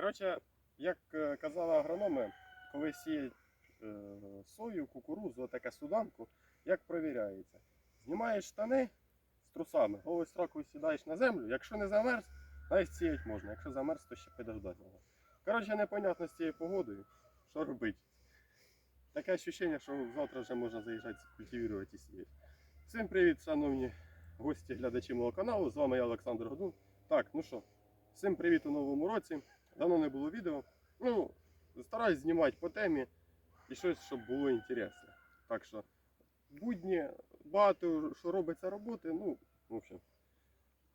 Коротше, як е, казали агрономи, коли сіють е, сою, кукурудзу, таке суданку, як провіряється? Знімаєш штани з трусами, голою строкою сідаєш на землю. Якщо не замерз, навіть сіяти можна. Якщо замерз, то ще підождати. Коротше, непонятно з цією погодою, що робити. Таке відчуття, що завтра вже можна заїжджати, культивувати і сіяти. Всім привіт, шановні гості, глядачі мого каналу. З вами я Олександр Годун. Так, ну що, всім привіт у новому році. Давно не було відео. Ну, стараюсь знімати по темі і щось, щоб було інтересне. Так що будні, багато що робиться роботи, ну, в общем,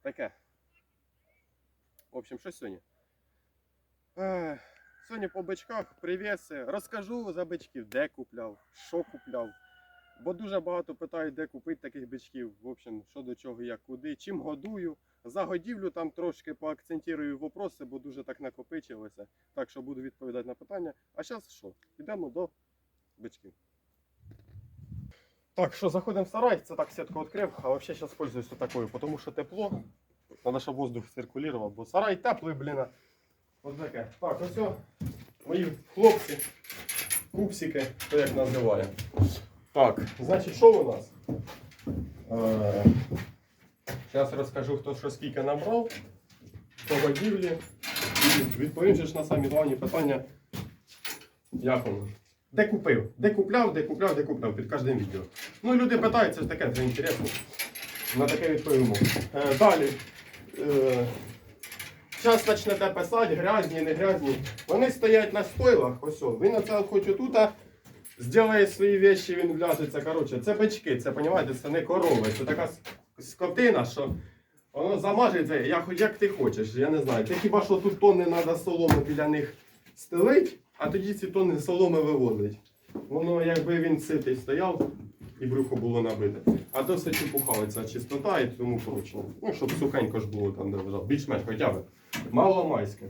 таке. В общем, що сьогодні? Сьогодні по бичках привіси. Розкажу за бичків, де купляв, що купляв. Бо дуже багато питають, де купити таких бичків. В общем, що до чого, як куди, чим годую. За годівлю там трошки поакцентую вопроси, бо дуже так накопичилося. Так що буду відповідати на питання. А зараз що? Йдемо до бичків. Так, що, заходимо в сарай, це так сітку відкрив, а взагалі зараз пользуюся такою, тому що тепло. Треба, щоб воздух циркулював, бо сарай теплий, блін. Ось таке. Так, ось мої хлопці, купсики, то як називаємо. Так, значить, що у нас? Зараз розкажу, хто що скільки набрав по годівлі. І відповім ж на самі головні питання. Як? Де купив? Де купляв, де купляв, де купляв під кожним відео. Ну, люди питають, це ж таке, це інтересно. На таке відповімо. Е, далі. Е, Зараз почнете писати, грязні, не грязні. Вони стоять на стойлах, ось. о. Він оце хоч отут зробить свої вещі, він вляжеться. Коротше, це бички, це, розумієте, це не корови, це така скотина, що воно замажеться, як, як ти хочеш, я не знаю. Це хіба що тут тонни треба соломи біля них стелить, а тоді ці тонни соломи вивозить. Воно якби він ситий стояв і брюхо було набите. А то все чепухалиться чистота і тому прочно. Ну, щоб сухенько ж було там, де лежав. Більш-менш хоча б. Маломайське.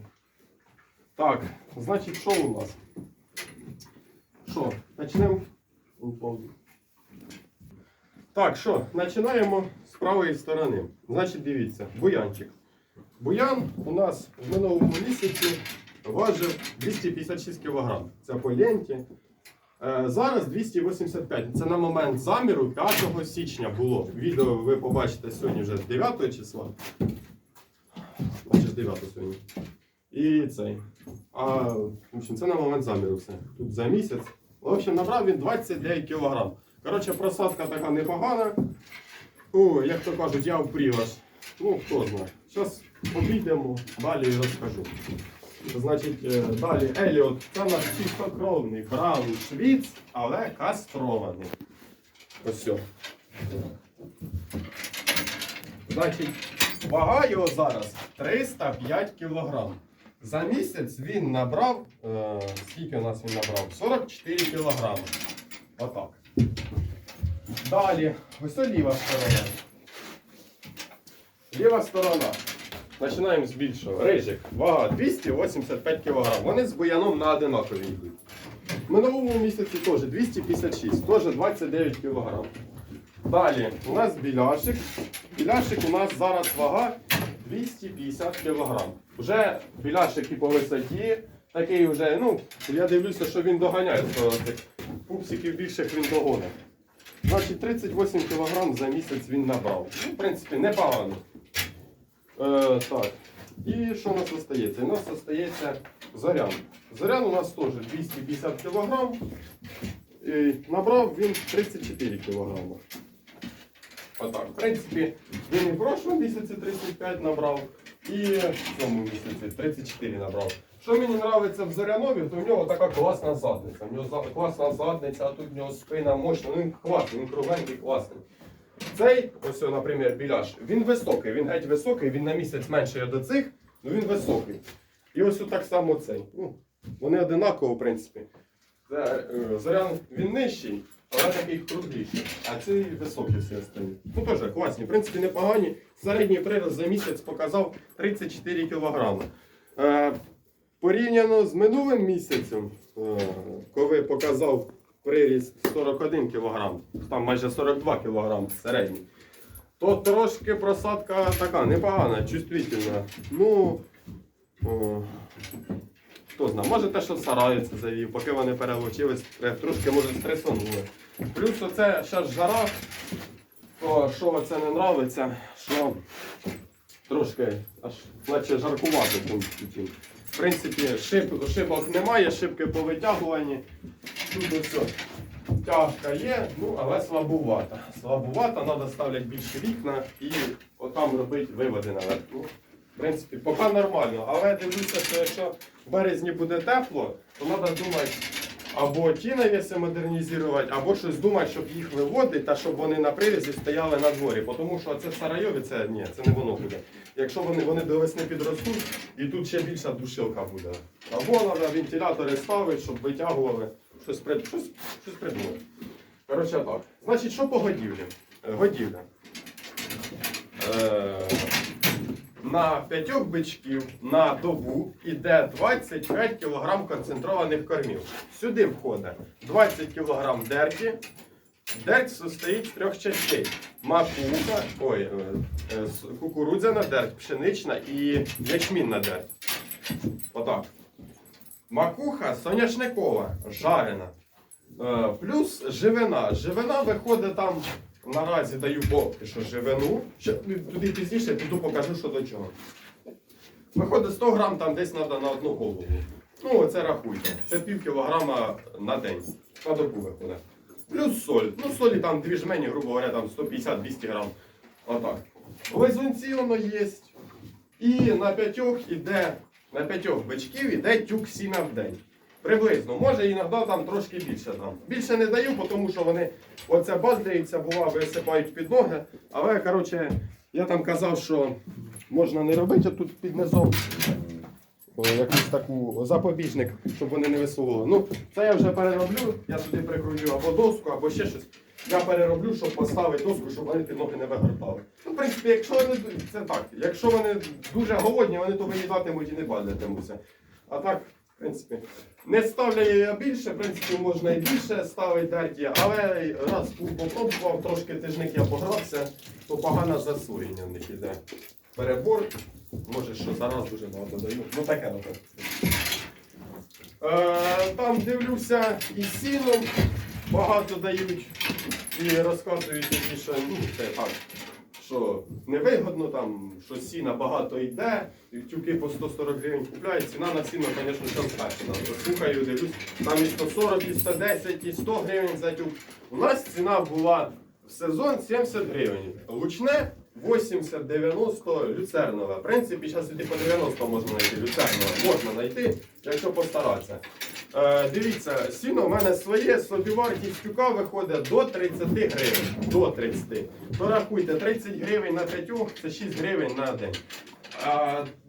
Так, значить, що у нас? Що, почнемо? Так, що, починаємо правої сторони. Значить, дивіться, буянчик. Буян у нас в минулому місяці важив 256 кг. Це по ленті. Е, Зараз 285. Це на момент заміру 5 січня було. Відео ви побачите сьогодні вже 9 числа. Значить, 9 сьогодні. І цей. А, в общем, це на момент заміру все. Тут за місяць. В общем, набрав він 29 кг. Коротше, просадка така непогана. О, як то кажуть, я впріваш. Ну, хто знає. Зараз обійдемо, далі розкажу. Значить, е, далі Еліот. Це наш чистокровний браун швіц, але кастрований. Ось все. Значить, вага його зараз 305 кг. За місяць він набрав. Е, скільки у нас він набрав? 44 кг. Отак. Далі, ось це ліва сторона. Ліва сторона. Починаємо з більшого. Рижик. Вага 285 кг. Вони з буяном на одинакові йдуть. В минулому місяці теж 256, теж 29 кг. Далі у нас біляшик. Біляшик у нас зараз вага 250 кг. Вже біляшик і по висоті. Такий вже, ну, я дивлюся, що він доганяє пупсиків більших він догонить. Значить, 38 кг за місяць він набрав. Ну, в принципі, непогано. Е, так. І що у нас залишається? У нас залишається зарян. Зарян у нас теж 250 кг. І набрав він 34 кг. Отак. В принципі, він і в прошлому місяці 35 набрав, і в цьому місяці 34 набрав. Що мені подобається в Зорянові, то в нього така класна задниця. В нього класна задниця, а тут в нього спина мощна. Ну, він класний, він кругленький, класний. Цей, ось, наприклад, біляш, він високий, він геть високий, він на місяць менший до цих, але він високий. І ось так само цей. Ну, вони одинаково, в принципі. Е, Зорян він нижчий, але такий кругліший. А ці високі всі останні. Ну теж класні, в принципі, непогані. Середній прирост за місяць показав 34 кг. Е, порівняно з минулим місяцем, е, коли показав приріст 41 кг, там майже 42 кг середній, то трошки просадка така непогана, чувствительна. Ну, О, хто знає, може те, що це завів, поки вони перелучились, трошки може стресонули. Плюс оце зараз жара, то що це не нравиться, що трошки аж наче жаркувати. В принципі, шип, шибок немає, шибки повитягувані. Тут ось тяжка є, ну але слабувата. Слабувата, треба ставляти більше вікна і отам робити виводи наверх. Ну, в принципі, поки нормально. Але дивлюся, що якщо в березні буде тепло, то треба думати або ті навіси модернізувати, або щось думати, щоб їх виводити, та щоб вони на привязі стояли на дворі. Тому що це в Сарайові, це ні, це не воно буде. Якщо вони, вони до весни підростуть, і тут ще більша душилка буде. Або треба вентилятори ставити, щоб витягували, щось, при- щось, щось придумати. Коротше так. Значить, що по годівлі? Е, Годівля. Е, на п'ятьох бичків на добу йде 25 кг концентрованих кормів. Сюди входить 20 кг дерті. Дерть состоїть з трьох частей. Макуха, ой, е, е, кукурудзяна дерть, пшенична і ячмінна дерть. Отак. Макуха соняшникова, жарена. Е, Плюс живина. Живина виходить там, наразі даю поки що живину. Ще туди пізніше піду покажу, що до чого. Виходить 100 грам, там десь треба на одну голову. Ну, оце рахуйте. Це пів кілограма на день. На добу виходить. Плюс соль. Ну, солі там дві жмені, грубо говоря, там 150-200 грам. Отак. Лизунці воно є. І на п'ятьох іде, на п'ятьох бичків іде тюк сіна в день. Приблизно, може іноді там трошки більше дам. Більше не даю, тому що вони оце баздряються, бува, висипають під ноги. Але, коротше, я там казав, що можна не робити тут під низом. Якусь таку запобіжник, щоб вони не висували. Ну, це я вже перероблю, я туди прикручу або доску, або ще щось. Я перероблю, щоб поставити доску, щоб вони під ноги не вигортали. Ну, в принципі, якщо вони це так, якщо вони дуже голодні, вони то виїдатимуть і не бадатимуться. А так, в принципі, не ставляю я більше, в принципі, можна і більше ставити дерті, але раз попробував, трошки тижник я погрався, то погане засурення в них іде. Перебор, може, що зараз дуже багато даю. Ну таке напевно. Е, там дивлюся і сіном багато дають і розказують що ну, це так, що невигодно, там, що сіна багато йде, тюки по 140 гривень купляють, ціна на сіно, звісно, там скачена. Слухаю, дивлюсь, там і 140, і 110, і 100 гривень за тюк. У нас ціна була в сезон 70 гривень. Лучне 80-90 люцернове. В принципі, зараз і по 90 можна знайти люцернове. Можна знайти, якщо постаратися. Е, дивіться, сіно в мене своє, собівартість тюка виходить до 30 гривень. До 30. То рахуйте, 30 гривень на п'ятьох це 6 гривень на день.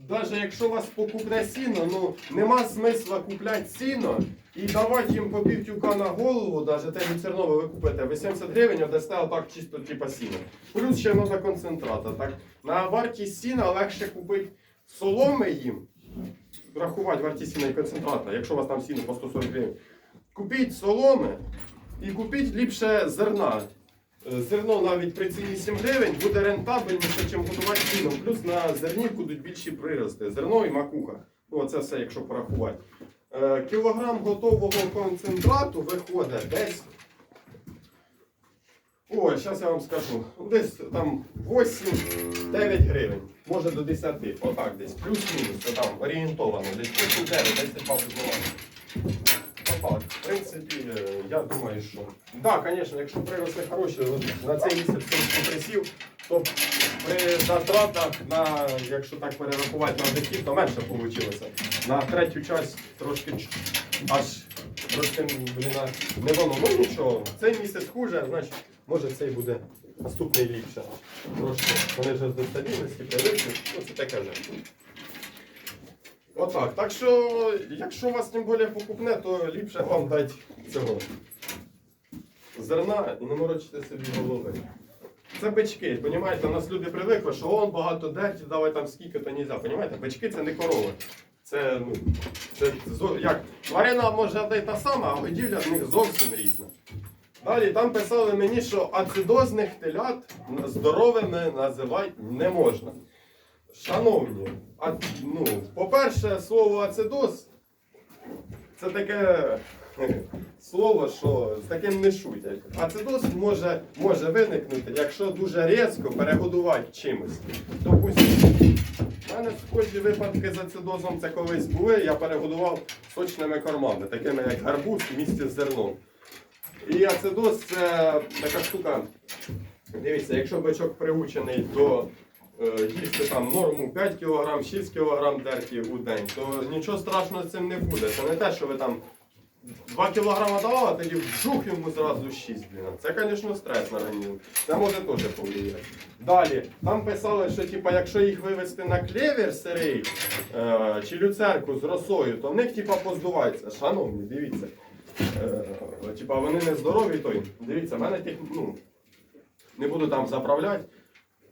Навіть якщо у вас покупне сіно, ну нема смисла купляти сіно і давати їм по пів тюка на голову, навіть те люцернове ви купите, ви 70 гривень, а дасте отак чисто типа сіно. Плюс ще треба концентрата. Так? На вартість сіна легше купити соломи їм, рахувати вартість сіна і концентрата, якщо у вас там сіно по 140 гривень. Купіть соломи і купіть ліпше зерна. Е, Зерно навіть при ціні 7 гривень буде рентабельніше, ніж годувати сіном. Плюс на зерні будуть більші прирости. Зерно і макуха. Ну, це все, якщо порахувати. Е, Кілограм готового концентрату виходить десь. Ой, зараз я вам скажу. Десь там 8-9 гривень. Може до 10. Отак десь. Плюс-мінус. Там орієнтовано. Десь 8-9, десь мав відбувати. Отак. В принципі, е, я думаю, що. Так, да, звісно, якщо приросли хороші, на цей місяць хтось присів, то при затратах на, якщо так перерахувати на дохід, то менше вийшло. На третю часть трошки аж трошки не воно. Ну нічого, цей місяць хуже, значить, може цей буде наступний ліпше. Трошки вони вже до стабільності привикли, ну це таке вже. Отак. Так що, якщо у вас тим більше покупне, то ліпше вам дати цього зерна і не морочите собі голови. Це бички, понімаєте, у нас люди привикли, що он багато дерті, давай там скільки, то нельзя. Понімаєте? Бички це не корови. Це, ну, це як тварина може та сама, а годівля в них зовсім різна. Далі там писали мені, що ацидозних телят здоровими називати не можна. Шановні, а, ну, по-перше, слово ацидоз це таке слово, що з таким не шутять. Ацидоз може, може виникнути, якщо дуже різко перегодувати чимось. Допустимо, в мене схожі випадки з ацидозом це колись були, я перегодував сочними кормами, такими як гарбуз в місті з зерном. І ацидоз це така штука. Дивіться, якщо бичок приучений до е, їсти там норму 5 кг, 6 кг дерті у день, то нічого страшного з цим не буде. Це не те, що ви там 2 кг дали, а тоді вжух йому зразу 6. Блін. Це, звісно, стрес на організм. Це може теж повлияти. Далі, там писали, що типа, якщо їх вивезти на клевер сирий е, чи люцерку з росою, то в них типа поздувається. Шановні, дивіться. Е, типа вони не здорові, то дивіться, в мене тих, ну, не буду там заправляти,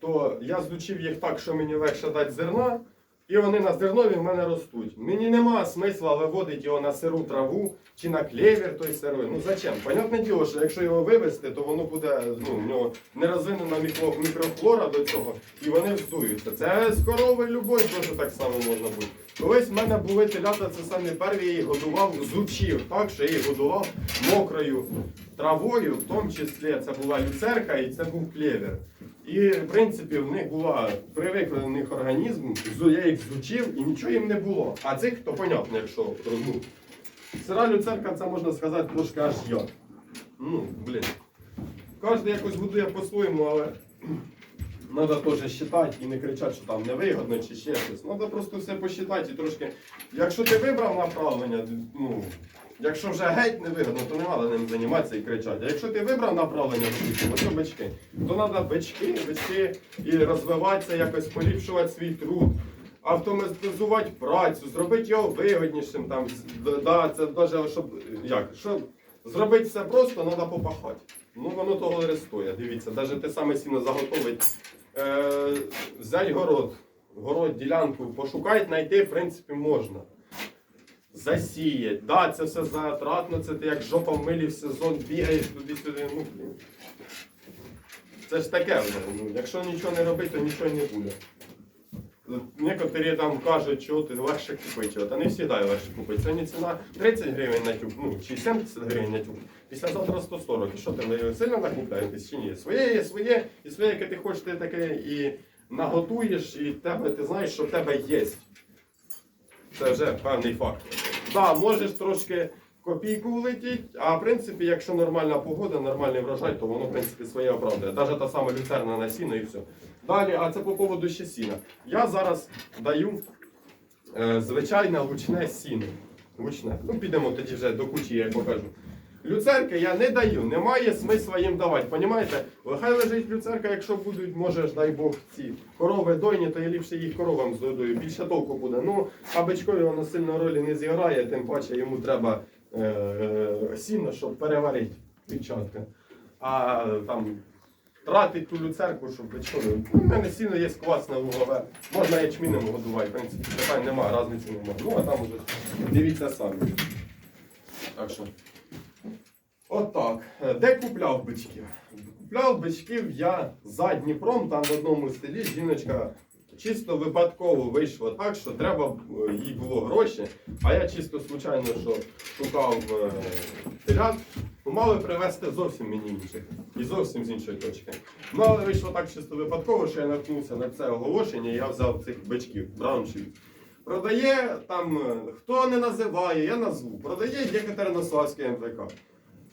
то я злучив їх так, що мені легше дати зерна, і вони на зернові в мене ростуть. Мені нема смисла виводити його на сиру траву чи на клевер той сирий. Ну зачем? Понятне діло, що якщо його вивезти, то воно буде, ну, в нього не розвинена мікрофлора до цього, і вони вздуються. Це з корови любої теж так само можна бути. Колись в мене були телята, це самі перві, я їх годував, зучив так, що я їх годував мокрою травою, в тому числі це була люцерка і це був клевер. І в принципі в них була привикли в них організм, я їх зучив і нічого їм не було. А цих то понятно, якщо ну, сира люцерка, це можна сказати трошки аж як. Ну, блін. Кожен якось будує по-своєму, але треба теж считати і не кричати, що там невигодно чи ще щось. Треба просто все посчитати і трошки. Якщо ти вибрав направлення, ну, якщо вже геть невигодно, то не треба ним займатися і кричати. А якщо ти вибрав направлення житті, бички, то треба бички вести і розвиватися, якось поліпшувати свій труд. Автоматизувати працю, зробити його вигіднішим. Там, да, це навіть, щоб, як, щоб зробити все просто, треба попахати. Ну воно того стоїть. Дивіться, навіть те саме сіно заготовить. Е, взяти город, город, ділянку, пошукати, знайти, в принципі, можна. Засіять. Да, це все затратно, це ти як жопа в милі в сезон бігаєш туди-сюди. Ну. Це ж таке вже. Ну, якщо нічого не робити, то нічого не буде. Некоторі там кажуть, що ти легше купити, та не завжди легше купити. Сьогодні ціна 30 гривень на тюб, ну чи 70 гривень на тюб, післязавтра 140. І що ти сильно накупляєтесь чи ні? Своє є своє, і своє, яке ти хочеш, ти таке і наготуєш, і тебе ти знаєш, що в тебе є. Це вже певний факт. Так, можеш трошки копійку влетіти, а в принципі, якщо нормальна погода, нормальний врожай, то воно в принципі своє оправдає. Навіть та сама люцерна на сіно і все. Далі, а це по поводу ще сіна. Я зараз даю е, звичайне лучне сіно. Лучне. Ну, підемо тоді вже до кучі, я покажу. Люцерки я не даю, немає смисла їм давати. Понімаєте? Хай лежить люцерка, якщо будуть, може дай Бог, ці корови дойні, то я ліпше їх коровам здодую. Більше толку буде. Ну, а бичкові воно сильно ролі не зіграє, тим паче йому треба сіно, щоб переварити печатка. А там тратить ту люцерку, щоб. Ну, У мене сіно є класне лугове. Можна ячмінем годувати, в принципі, питань немає, різниці немає. Ну, а там уже дивіться самі. Так що. Отак. Е, Де купляв бичків? Купляв бичків я за Дніпром, там в одному селі жіночка чисто випадково вийшло так, що треба е, їй було гроші, а я чисто случайно що шукав е, телят, мали привезти зовсім мені інших. І зовсім з іншої точки. Ну, але вийшло так чисто випадково, що я наткнувся на це оголошення, і я взяв цих бичків, брауншів. Продає там, е, хто не називає, я назву. Продає Єкатеринославський МВК.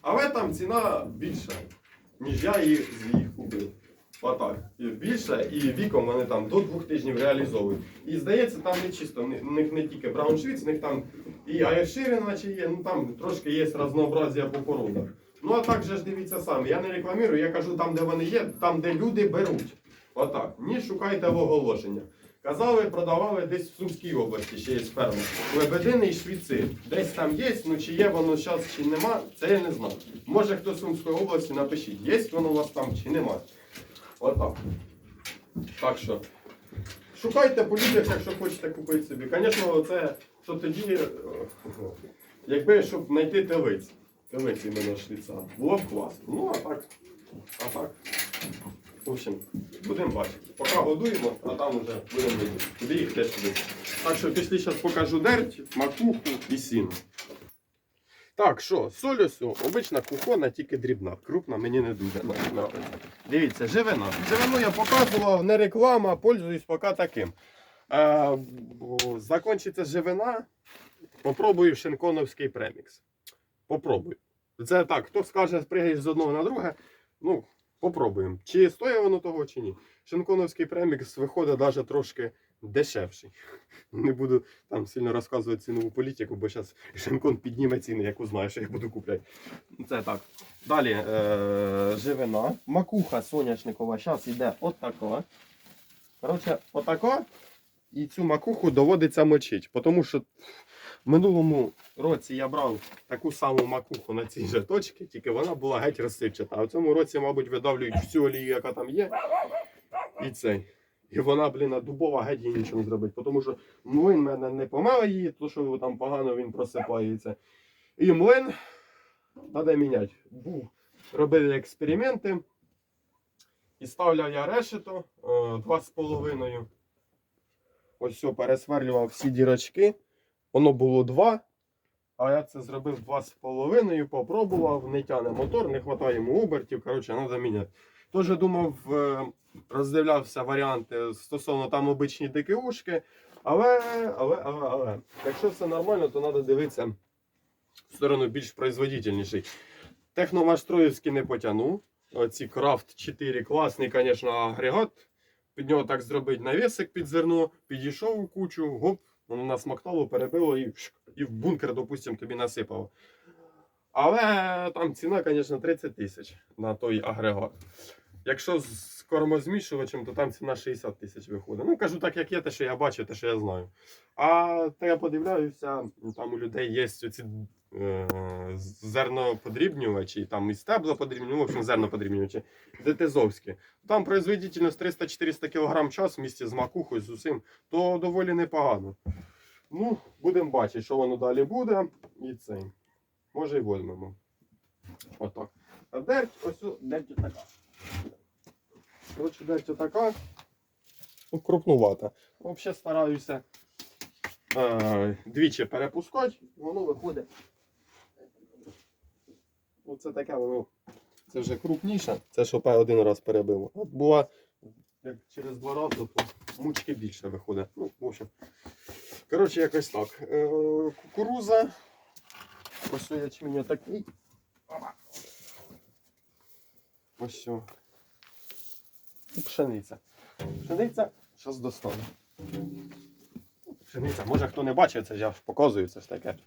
Але там ціна більша, ніж я з їх купив. Отак. Більше, і віком вони там до двох тижнів реалізовують. І здається, там не чисто, в них не тільки Брауншвіц, в них там і Айрширин, наче є, ну там трошки є разнообразія по породах. Ну а так же ж дивіться самі, я не рекламірую, я кажу там, де вони є, там, де люди беруть. Отак. Ні, шукайте в оголошення. Казали, продавали десь в Сумській області, ще є ферма. Лебедини і швіци. Десь там є, ну чи є воно зараз, чи нема, це я не знаю. Може хто з Сумської області напишіть, є воно у вас там чи нема. Отак. Так що. Шукайте по людях, якщо хочете купити собі. Звісно, це що тоді, е, якби щоб знайти телиць. Телиць іменно швіца. Було б класно. Ну а так. А так. В общем, будемо бачити. Поки годуємо, а там вже будемо. Куди їх теж туди. Так що пішли зараз покажу дерть, макуху і сіно. Так, що, соль ось, обична кухона, тільки дрібна. Крупна мені не дуже подобається. Дивіться, живина. Живину я показував, не реклама, пользуюсь поки таким. Е, закінчиться живина, попробую шинконовський премікс. Попробую. Це так, хто скаже, спригаєш з одного на друге, ну, попробуємо. Чи стоїть воно того, чи ні. Шинконовський премікс виходить навіть трошки дешевший. Не буду там сильно розказувати цінову політику, бо зараз шинкон підніме ціни, як узнаю, що я буду купляти. Це так. Далі е- живина. Макуха соняшникова зараз йде отака. Коротше, отака. І цю макуху доводиться мочити. Тому що в минулому році я брав таку саму макуху на цій же точці, тільки вона була геть розсипчата. А в цьому році, мабуть, видавлюють всю олію, яка там є. І цей. І вона, блін, дубова геть їй нічого не зробить. Тому що млин мене не помела її, то що там погано він просипається. І млин треба міняти. Був, робили експерименти. І ставляв я решето е, 2,5. Ось все, пересверлював всі дірочки. Воно було 2. А я це зробив 2,5, попробував, не тяне мотор, не вистачає йому обертів. Коротше, треба міняти. Теж думав, е, роздивлявся варіанти стосовно там обичні ДКУшки. Але, але, але, але, якщо все нормально, то треба дивитися в сторону більш производительніший. Техномаштроївський не потягнув. Оці Крафт 4 класний, звісно, агрегат. Під нього так зробить навісик під зерно, підійшов у кучу, гоп, воно насмоктало, перебило і, і в бункер, допустимо, тобі насипало. Але там ціна, звісно, 30 тисяч на той агрегат. Якщо з кормозмішувачем, то там ціна 60 тисяч виходить. Ну, кажу так, як є, те, що я бачу, те, що я знаю. А то я подивляюся, там у людей є оці е, зерноподрібнювачі, там і стебла подрібнювачі, ну, в общем, зерноподрібнювачі, ДТЗовські. Там производительність 300-400 кг в час вместе з макухою, з усім, то доволі непогано. Ну, будемо бачити, що воно далі буде. І цей. Може і возьмемо. Отак. А дерть, ось дерть така. Коротше, дерть така. Ну, крупнувата. Взагалі стараюся е, двічі перепускати, воно виходить. Оце таке воно. Це вже крупніше. Це що один раз перебило. От була як через два рази, то мучки більше виходить. Ну, в общем. Коротше, якось так. Е, кукуруза. Ось ячмінь такий. Опа. Ось що. І пшениця. Пшениця, зараз достану. Пшениця, може хто не бачив, це я ж показую, це ж таке.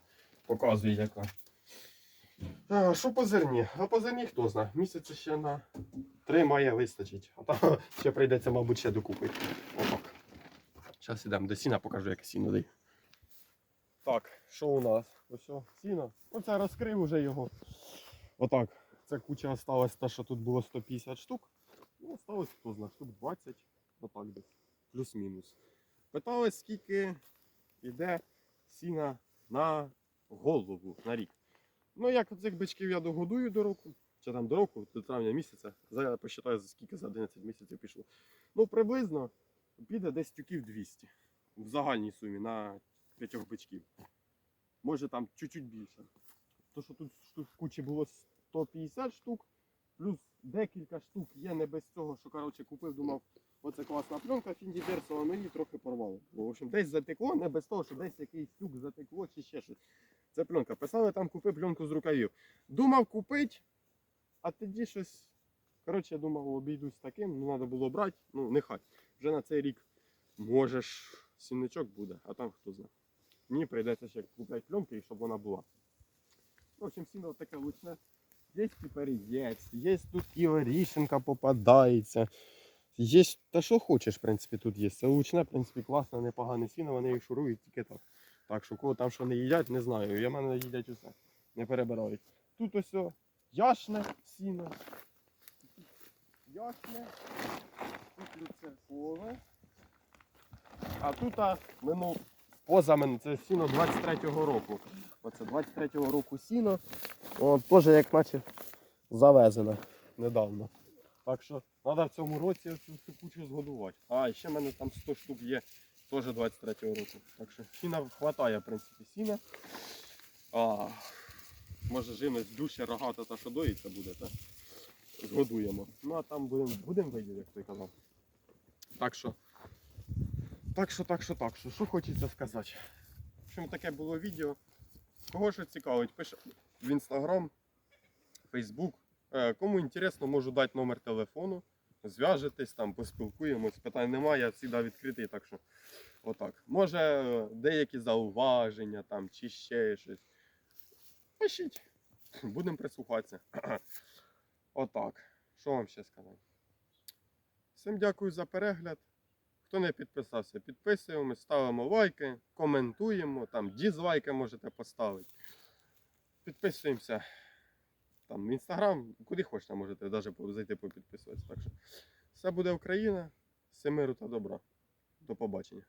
Показую яка. А, що по зерні? А по зерні хто знає. Місяця ще на три має вистачить. А там ще прийдеться, мабуть, ще докупити. Отак. Зараз йдемо до сіна, покажу, яке сіно дає. Так, що у нас? Ось сіно. Оце розкрив уже його. Отак. Це куча осталась, та, що тут було 150 штук. Ну, осталось хто знає, штук 20. Отак десь. Плюс-мінус. Питали, скільки йде сіна на голову на рік. Ну, як цих бичків я догодую до року, чи там до року, до травня місяця. Зараз посчитаю, за скільки за 11 місяців пішло. Ну, приблизно піде десь тюків 200 в загальній сумі на п'ятьох бичків. Може там чуть-чуть більше. То, що тут штук в кучі було 150 штук, плюс декілька штук є не без цього, що коротше купив, думав, оце класна пленка Фінді Берсова, ну її трохи порвало. Бо, в общем, десь затекло, не без того, що десь якийсь стюк затекло чи ще щось. Це пленка. Писали там, купи пленку з рукавів. Думав купити, а тоді щось. Коротше, я думав, обійдусь таким, ну треба було брати, ну нехай. Вже на цей рік можеш сінничок буде, а там хто знає. Мені прийдеться ще купляти пленки, щоб вона була. В общем, сіно таке лучне. Є тепер є, тут і орішенка попадається. Є, та що хочеш, в принципі, тут є. Це лучне, в принципі, класне, непогане сіно, вони їх шурують тільки так. Так що кого там що не їдять, не знаю. Я мене їдять усе. Не перебирають. Тут ось о, яшне сіно. Яшне. Тут люцеркове. А тут а, минув поза мене, це сіно 23-го року. Оце 23-го року сіно. О, теж як наче завезене недавно. Так що Треба в цьому році цю кучу згодувати. А, ще в мене там 100 штук є, теж 23-го року. Так що сіна вистачає, в принципі, сіна. А, може з душі рогата та що доїться буде, та згодуємо. Ну а там будемо будем видіти, як той казав. Так що. Так що, так що, так що, що хочеться сказати. В общем, таке було відео. Кого що цікавить, пише в інстаграм, фейсбук. Кому інтересно, можу дати номер телефону. Зв'яжетесь там, поспілкуємось. Питань немає, я завжди відкритий, так що отак. Може деякі зауваження там чи ще щось. Пишіть. Будемо прислухатися. Отак. Що вам ще сказати? Всім дякую за перегляд. Хто не підписався, підписуємось, ставимо лайки, коментуємо, там дізлайки можете поставити. Підписуємося там в інстаграм, куди хочете, можете навіть зайти попідписуватися. Так що все буде Україна, все миру та добра. До побачення.